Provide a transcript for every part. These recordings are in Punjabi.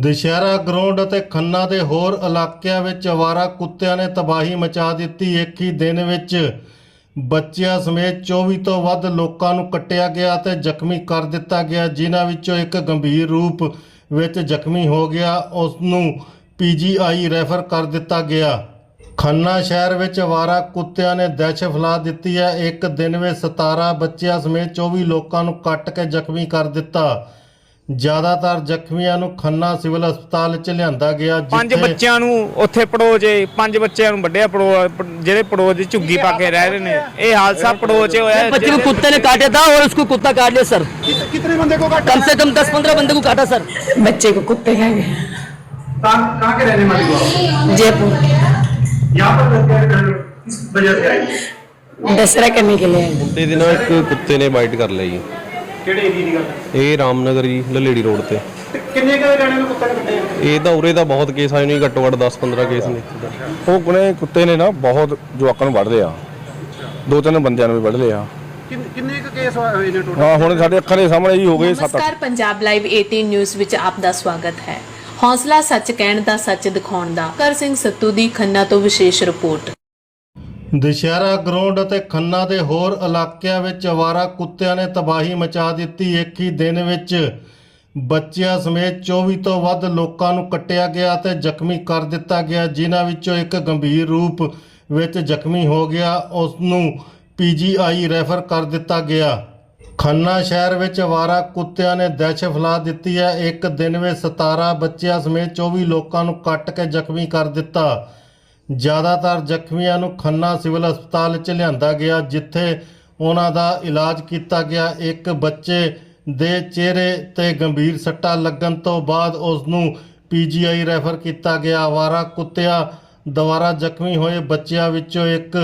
ਦੁਸ਼ਹਿਰਾ ਗਰਾਊਂਡ ਅਤੇ ਖੰਨਾ ਦੇ ਹੋਰ ਇਲਾਕਿਆਂ ਵਿੱਚ ਅਵਾਰਾ ਕੁੱਤਿਆਂ ਨੇ ਤਬਾਹੀ ਮਚਾ ਦਿੱਤੀ। ਇੱਕ ਹੀ ਦਿਨ ਵਿੱਚ ਬੱਚਿਆਂ ਸਮੇਤ 24 ਤੋਂ ਵੱਧ ਲੋਕਾਂ ਨੂੰ ਕੱਟਿਆ ਗਿਆ ਅਤੇ ਜ਼ਖਮੀ ਕਰ ਦਿੱਤਾ ਗਿਆ, ਜਿਨ੍ਹਾਂ ਵਿੱਚੋਂ ਇੱਕ ਗੰਭੀਰ ਰੂਪ ਵਿੱਚ ਜ਼ਖਮੀ ਹੋ ਗਿਆ। ਉਸ ਨੂੰ ਪੀਜੀਆਈ ਰੈਫਰ ਕਰ ਦਿੱਤਾ ਗਿਆ। ਖੰਨਾ ਸ਼ਹਿਰ ਵਿੱਚ ਅਵਾਰਾ ਕੁੱਤਿਆਂ ਨੇ ਦਹਿਸ਼ਤ ਫੈਲਾ ਦਿੱਤੀ ਹੈ। ਇੱਕ ਦਿਨ ਵਿੱਚ 17 ਬੱਚਿਆਂ ਸਮੇਤ 24 ਲੋਕਾਂ ਨੂੰ ਕੱਟ ਕੇ ਜ਼ਖਮੀ ਕਰ ਦਿੱਤਾ। ਜ਼ਿਆਦਾਤਰ ਜ਼ਖਮੀਆਂ ਨੂੰ ਖੰਨਾ ਸਿਵਲ ਹਸਪਤਾਲ 'ਚ ਲਿਆਂਦਾ ਗਿਆ ਪੰਜ ਜਿੱਥੇ ਬੱਚਿਆਂ ਨੂੰ ਉੱਥੇ ਪੜੋਜੇ ਪੰਜ ਬੱਚਿਆਂ ਨੂੰ ਵੱਡਿਆ ਪੜੋ ਜਿਹੜੇ ਪੜੋਜ ਦੀ ਝੁੱਗੀ ਪਾ ਕੇ ਰਹਿ ਰਹੇ ਨੇ ਇਹ ਹਾਦਸਾ ਪੜੋਜ 'ਚ ਹੋਇਆ बच्चे को कुत्ते ने काटा था और उसको कुत्ता काट लिया सर कितने बंदे को काटा कम से कम दस पंद्रह बंदे को काटा सर बच्चे को कुत्ते खा गए कहाँ कहाँ के रहने वाले हो आप? जयपुर यहाँ पर हत्या किस वजह से आई दसरा करने के लिए आए। ਮੁੰਡੇ ਦੇ ਨਾਲ ਇੱਕ ਕੁੱਤੇ ਨੇ ਬਾਈਟ ਕਰ ਲਈ ਕਿਹੜੇ ਏਰੀਆ ਦੀ ਗੱਲ ਹੈ? ਇਹ ਰਾਮਨਗਰ ਜੀ ਲਲੇੜੀ ਰੋਡ ਤੇ। ਤੇ ਕਿੰਨੇ ਕਦੇ ਰਹਿਣੇ ਨੂੰ ਕੁੱਤੇ ਨੇ ਕੱਟੇ ਇਹ ਤਾਂ ਉਰੇ ਦਾ ਬਹੁਤ ਕੇਸ ਆਏ ਨੇ ਘੱਟੋ ਘੱਟ 10 15 ਕੇਸ ਨੇ। ਉਹ ਕੁਨੇ ਕੁੱਤੇ ਨੇ ਨਾ ਬਹੁਤ ਜਵਾਕਾਂ ਨੂੰ ਵੱਢ ਲਿਆ। ਦੋ ਤਿੰਨ ਬੰਦਿਆਂ ਨੂੰ ਵੀ ਵੱਢ ਲਿਆ। ਕਿੰਨ- ਕਿੰਨੇ ਕੁ ਕੇਸ ਹੋਏ ਨੇ ਟੋਟਲ ਹਾਂ ਹੁਣ ਸਾਡੇ ਅੱਖਾਂ ਦੇ ਸਾਹਮਣੇ ਹੀ ਹੋ ਗਏ ਸੱਤ ਨਮਸਕਾਰ ਪੰਜਾਬ ਲਾਈਵ 18 ਨਿਊਜ਼ ਵਿੱਚ ਆਪ ਦਾ ਸਵਾਗਤ ਹੈ। ਹੌਸਲਾ ਸੱਚ ਕਹਿਣ ਦਾ ਸੱਚ ਦਿਖਾਉਣ ਦਾ। ਕਰ ਸਿੰਘ ਸੱਤੂ ਦੀ ਖੰਨਾ ਤੋਂ ਵਿਸ਼ੇਸ਼ ਰਿਪੋਰਟ। ਦੁਸ਼ਹਿਰਾ ਗਰਾਊਂਡ ਅਤੇ ਖੰਨਾ ਦੇ ਹੋਰ ਇਲਾਕਿਆਂ ਵਿੱਚ ਅਵਾਰਾ ਕੁੱਤਿਆਂ ਨੇ ਤਬਾਹੀ ਮਚਾ ਦਿੱਤੀ। ਇੱਕ ਹੀ ਦਿਨ ਵਿੱਚ ਬੱਚਿਆਂ ਸਮੇਤ 24 ਤੋਂ ਵੱਧ ਲੋਕਾਂ ਨੂੰ ਕੱਟਿਆ ਗਿਆ ਅਤੇ ਜ਼ਖਮੀ ਕਰ ਦਿੱਤਾ ਗਿਆ, ਜਿਨ੍ਹਾਂ ਵਿੱਚੋਂ ਇੱਕ ਗੰਭੀਰ ਰੂਪ ਵਿੱਚ ਜ਼ਖਮੀ ਹੋ ਗਿਆ। ਉਸ ਨੂੰ ਪੀਜੀਆਈ ਰੈਫਰ ਕਰ ਦਿੱਤਾ ਗਿਆ। ਖੰਨਾ ਸ਼ਹਿਰ ਵਿੱਚ ਅਵਾਰਾ ਕੁੱਤਿਆਂ ਨੇ ਦਹਿਸ਼ਤ ਫੈਲਾ ਦਿੱਤੀ ਹੈ। ਇੱਕ ਦਿਨ ਵਿੱਚ 17 ਬੱਚਿਆਂ ਸਮੇਤ 24 ਲੋਕਾਂ ਨੂੰ ਕੱਟ ਕੇ ਜ਼ਖਮੀ ਕਰ ਦਿੱਤਾ। ਜ਼ਿਆਦਾਤਰ ਜ਼ਖਮੀਆਂ ਨੂੰ ਖੰਨਾ ਸਿਵਲ ਹਸਪਤਾਲ 'ਚ ਲਿਆਂਦਾ ਗਿਆ, ਜਿੱਥੇ ਉਹਨਾਂ ਦਾ ਇਲਾਜ ਕੀਤਾ ਗਿਆ। ਇੱਕ ਬੱਚੇ ਦੇ ਚਿਹਰੇ ਤੇ ਗੰਭੀਰ ਸੱਟਾਂ ਲੱਗਣ ਤੋਂ ਬਾਅਦ ਉਸ ਨੂੰ ਪੀਜੀਆਈ ਰੈਫਰ ਕੀਤਾ ਗਿਆ। ਆਵਾਰਾ ਕੁੱਤਿਆਂ ਦੁਆਰਾ ਜ਼ਖਮੀ ਹੋਏ ਬੱਚਿਆਂ ਵਿੱਚੋਂ ਇੱਕ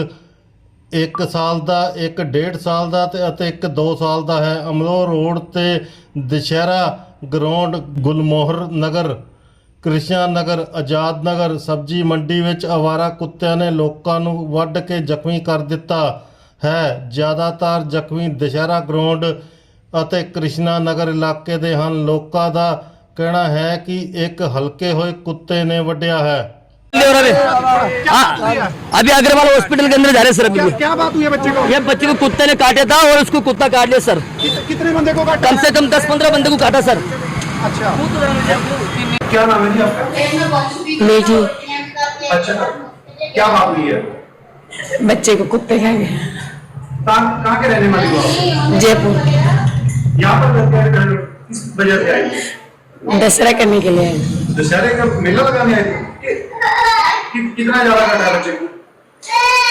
1 ਸਾਲ ਦਾ, ਇੱਕ 1.5 ਸਾਲ ਦਾ ਤੇ ਅਤੇ ਇੱਕ 2 ਸਾਲ ਦਾ ਹੈ। ਅਮਲੋ ਰੋਡ ਤੇ ਦੁਸ਼ਹਿਰਾ ਗਰਾਊਂਡ ਗੁਲਮੋਹਰ ਨਗਰ ਕ੍ਰਿਸ਼ਨਾ ਨਗਰ ਆਜ਼ਾਦ ਨਗਰ ਸਬਜੀ ਮੰਡੀ ਵਿੱਚ ਆਵਾਰਾ ਕੁੱਤਿਆਂ ਨੇ ਲੋਕਾਂ ਨੂੰ ਵੱਢ ਕੇ ਜ਼ਖਮੀ ਕਰ ਦਿੱਤਾ ਹੈ ਜ਼ਿਆਦਾਤਰ ਜ਼ਖਮੀ ਦੁਸ਼ਹਿਰਾ ਗਰਾਊਂਡ ਅਤੇ ਕ੍ਰਿਸ਼ਨਾ ਨਗਰ ਇਲਾਕੇ ਦੇ ਹਨ ਲੋਕਾਂ ਦਾ ਕਹਿਣਾ ਹੈ ਕਿ ਇੱਕ ਹਲਕੇ ਹੋਏ ਕੁੱਤੇ ਨੇ ਵੱਢਿਆ ਹੈ और अभी हाँ, अभी अग्रवाल हॉस्पिटल के अंदर जा रहे हैं सर अभी क्या बात हुई है बच्चे को ये बच्चे को कुत्ते ने काटा था और उसको कुत्ता काट लिया सर कित- कितने बंदे को काटा कम से कम दस पंद्रह बंदे को काटा सर अच्छा क्या नाम है जी आपका बेटी अच्छा क्या बात हुई है? बच्चे को कुत्ते खा गए। कहाँ के रहने वाले हो जयपुर। यहाँ पर किस वजह से आई दसरा करने के लिए। दशहरे का मेला लगाने आए थे? कि- कि- कितना ज़्यादा काटा है बच्चे को?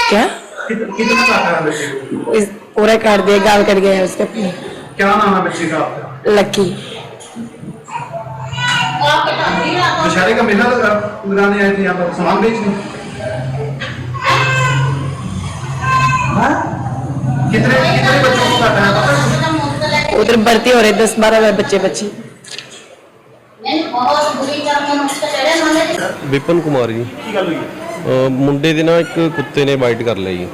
क्या? कित- कितना काटा है बच्चे को? पूरा काट दिया गाल कट गया उसका। क्या नाम है बच्चे का आपका? लक्की दशहरे का मेला लगा लगाने आए थे यहाँ पर सामान बेचने हाँ? कितने कितने बच्चों को काटा है पता है? उधर भर्ती हो रहे दस बारह बच्चे बच्ची ਵਿਪਨ ਕੁਮਾਰ ਜੀ ਕੀ ਗੱਲ ਹੋਈ ਹੈ ਅਹ ਮੁੰਡੇ ਦੇ ਨਾਲ ਇੱਕ ਕੁੱਤੇ ਨੇ ਬਾਈਟ ਕਰ ਲਈ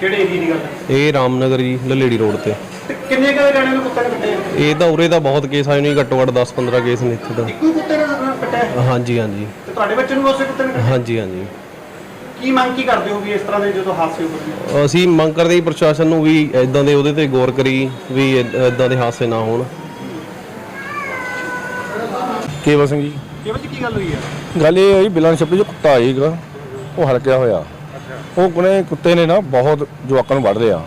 ਕਿਹੜੇ ਏਰੀਆ ਦੀ ਗੱਲ ਹੈ ਇਹ ਰਾਮਨਗਰ ਜੀ ਲਲੇੜੀ ਰੋਡ ਤੇ ਤੇ ਕਿੰਨੇ ਕਦੇ ਰਹਿਣੇ ਨੂੰ ਕੁੱਤੇ ਨੇ ਕੱਟੇ? ਆ? ਇਹ ਤਾਂ ਉਰੇ ਦਾ ਬਹੁਤ ਕੇਸ ਆਏ ਨੇ ਘੱਟੋ ਘੱਟ 10 15 ਕੇਸ ਨੇ ਇੱਥੇ ਤਾਂ। ਇੱਕੋ ਕੁੱਤੇ ਨੇ ਕੱਟਿਆ? ਹਾਂਜੀ ਹਾਂਜੀ। ਤੇ ਤੁਹਾਡੇ ਬੱਚੇ ਨੂੰ ਉਸੇ ਕੁੱਤੇ ਨੇ ਕੱਟਿਆ? ਹਾਂਜੀ ਹਾਂਜੀ। ਕੀ ਮੰਗ ਕੀ ਕਰਦੇ ਹੋ ਵੀ ਇਸ ਤਰ੍ਹਾਂ ਦੇ ਜਦੋਂ ਹਾਦਸੇ ਹੁੰਦੇ ਨੇ ਅਸੀਂ ਮੰਗ ਕਰਦੇ ਹਾਂ ਪ੍ਰਸ਼ਾਸਨ ਨੂੰ ਵੀ ਇਦਾਂ ਦੇ ਉਹਦੇ ਤੇ ਗੌਰ ਕਰੀ ਵੀ ਇਦਾਂ ਦੇ ਹਾਦਸੇ ਨਾ ਹੋਣ। ਕੇਵਲ ਸਿੰਘ ਜੀ। ਕਿਵੇਂ ਜੀ ਕੀ ਗੱਲ ਹੋਈ ਹੈ? ਗੱਲ ਇਹ ਹੋਈ ਬਿਲਾਂ ਛੱਪੀ ਜੋ ਕੁੱਤਾ ਆਏਗਾ ਉਹ ਹਲਕਿਆ ਹੋਇਆ। ਉਹ ਕੁਨੇ ਕੁੱਤੇ ਨੇ ਨਾ ਬਹੁਤ ਜਵਾਕਾਂ ਨੂੰ ਵੱਢ ਲਿਆ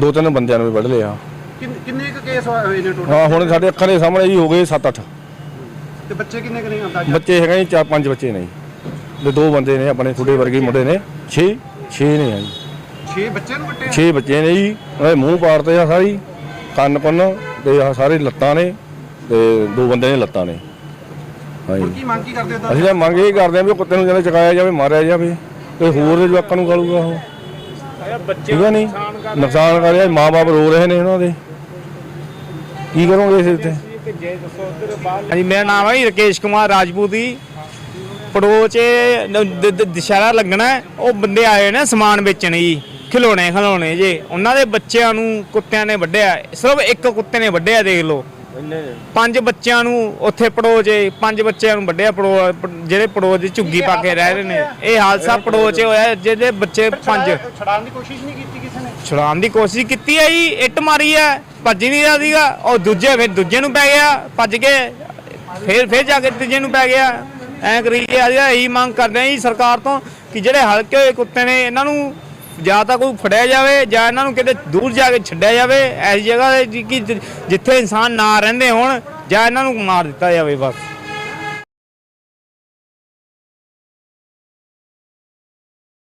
ਦੋ ਤਿੰਨ ਬੰਦਿਆਂ ਨੂੰ ਵੀ ਵੱਢ ਲਿਆ। ਕਿੰਨ- ਕਿੰਨੇ ਕੁ ਕੇਸ ਹੋਏ ਨੇ ਟੋਟਲ ਹਾਂ ਹੁਣ ਸਾਡੇ ਅੱਖਾਂ ਦੇ ਸਾਹਮਣੇ ਹੀ ਹੋ ਗਏ 7-8 ਤੇ ਬੱਚੇ ਕਿੰਨੇ ਕੁ ਨੇ ਅੰਦਾਜ਼ਾ? ਬੱਚੇ ਹੈਗੇ ਜੀ ਚਾਰ ਪੰਜ ਬੱਚੇ ਨੇ। ਜੀ ਤੇ ਦੋ ਬੰਦੇ ਨੇ ਆਪਣੇ ਥੋੜੇ ਵਰਗੇ ਮੁੰਡੇ ਨੇ। 6 6 ਨੇ ਆ ਜੀ। 6 ਬੱਚੇ ਨੂੰ ਕੱਟੇ 6 ਬੱਚੇ ਨੇ ਜੀ। ਉਹਦੇ ਮੂੰਹ ਪਾੜਤੇ ਆ ਸਾਰੀ। ਕੰਨ ਕੰਨ ਤੇ ਆਹ ਸਾਰੇ ਲੱਤਾਂ ਨੇ ਤੇ ਦੋ ਬੰਦੇ ਨੇ ਲੱਤਾਂ ਨੇ। ਹੁਣ ਹਾਂਜੀ ਕੀ ਮੰਗ ਕੀ ਕਰਦੇ ਹੋ ਅਸੀਂ ਤਾਂ ਮੰਗ ਇਹ ਕਰਦੇ ਆ ਵੀ ਉਹ ਕੁੱਤੇ ਨੂੰ ਜਦੋਂ ਚਕਾਇਆ ਜਾਵੇ ਮਾਰਿਆ ਜਾਵੇ। ਤੇ ਹੋਰ ਦੇ ਜਵਾਕਾਂ ਨੂੰ ਗਾਲੂਗਾ ਉਹ। ਠੀਕ ਹੈ ਨਹੀਂ? ਨੁਕਸਾਨ ਕਰ ਰਿਹਾ ਮਾਪੇ ਰੋ ਰਹੇ ਨੇ ਉਹਨਾਂ ਦੇ। ਕੀ ਕਰੋਗੇ ਇਸ ਉੱਤੇ ਹਾਂਜੀ, ਮੇਰਾ ਨਾਮ ਹੈ ਜੀ ਰਕੇਸ਼ ਕੁਮਾਰ ਰਾਜਪੂਤ ਜੀ। ਪੜੋਚ ਦੁਸ਼ਹਿਰਾ ਲੱਗਣਾ ਉਹ ਬੰਦੇ ਆਏ ਨੇ ਸਮਾਨ ਵੇਚਣ ਜੀ ਖਿਲੋਣੇ ਖਿਲੌਣੇ ਜੇ। ਉਹਨਾਂ ਦੇ ਬੱਚਿਆਂ ਨੂੰ ਕੁੱਤਿਆਂ ਨੇ ਵੱਢਿਆ। ਸਿਰਫ ਇੱਕ ਕੁੱਤੇ ਨੇ ਵੱਢਿਆ, ਦੇਖ ਲਓ। ਪੰਜ ਬੱਚਿਆਂ ਨੂੰ ਉੱਥੇ ਪੜੋ 'ਚ ਪੰਜ ਬੱਚਿਆਂ ਨੂੰ ਵੱਡਿਆ ਪੜੋ ਜਿਹੜੇ ਪੜੋ 'ਚ ਝੁੱਗੀ ਪਾ ਕੇ ਰਹਿ ਰਹੇ ਨੇ। ਇਹ ਹਾਦਸਾ ਪੜੋ 'ਚ ਹੋਇਆ ਜਿਹਦੇ ਬੱਚੇ ਪੰਜ। ਛੜਾਉਣ ਦੀ ਕੋਸ਼ਿਸ਼ ਨਹੀਂ ਕੀਤੀ ਕਿਸੇ ਨੇ? ਛੜਾਉਣ ਦੀ ਕੋਸ਼ਿਸ਼ ਕੀਤੀ ਹੈ ਜੀ ਇੱਟ ਮਾਰੀ ਹੈ ਭੱਜ ਨਹੀਂ ਰਿਹਾ ਸੀਗਾ ਉਹ ਦੂਜੇ ਫਿਰ ਦੂਜੇ ਨੂੰ ਪੈ ਗਿਆ ਭੱਜ ਕੇ ਫਿਰ ਫਿਰ ਜਾ ਕੇ ਤੀਜੇ ਨੂੰ ਪੈ ਗਿਆ। ਐ ਕਰੀਏ ਅਸੀਂ ਇਹੀ ਮੰਗ ਕਰਦੇ ਹਾਂ ਜੀ ਸਰਕਾਰ ਤੋਂ ਕਿ ਜਿਹੜੇ ਹਲਕੇ ਹੋਏ ਕੁੱਤੇ ਨੇ ਇਹਨਾਂ ਨੂੰ ਜਾਂ ਤਾਂ ਕੋਈ ਫੜਿਆ ਜਾਵੇ ਜਾਂ ਇਹਨਾਂ ਨੂੰ ਕਿਤੇ ਦੂਰ ਜਾ ਕੇ ਛੱਡਿਆ ਜਾਵੇ ਐਸੀ ਜਗ੍ਹਾ ਤੇ ਕਿ ਜਿੱਥੇ ਇਨਸਾਨ ਨਾ ਰਹਿੰਦੇ ਹੋਣ ਜਾਂ ਇਹਨਾਂ ਨੂੰ ਮਾਰ ਦਿੱਤਾ ਜਾਵੇ ਬਸ।